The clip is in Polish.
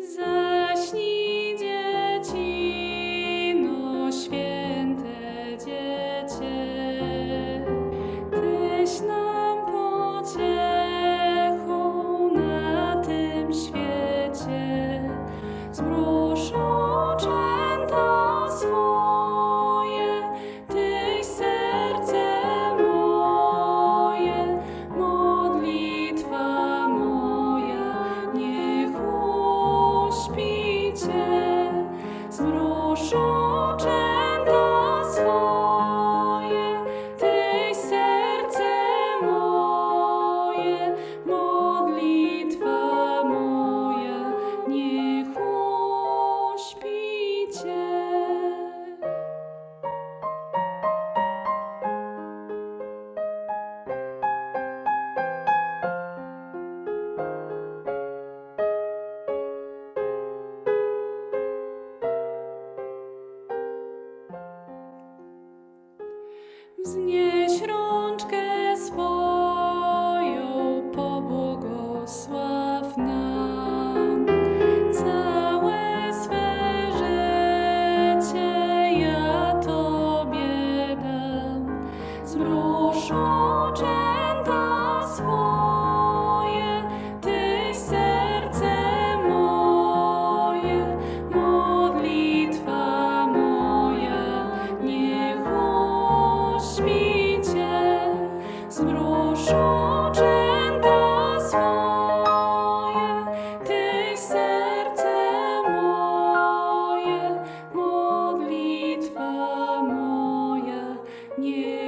Za 数着。Wznieś rączkę swoją, pobłogosław nam całe swe życie ja Tobie dam. Zmruż oczęta swoje. Nie.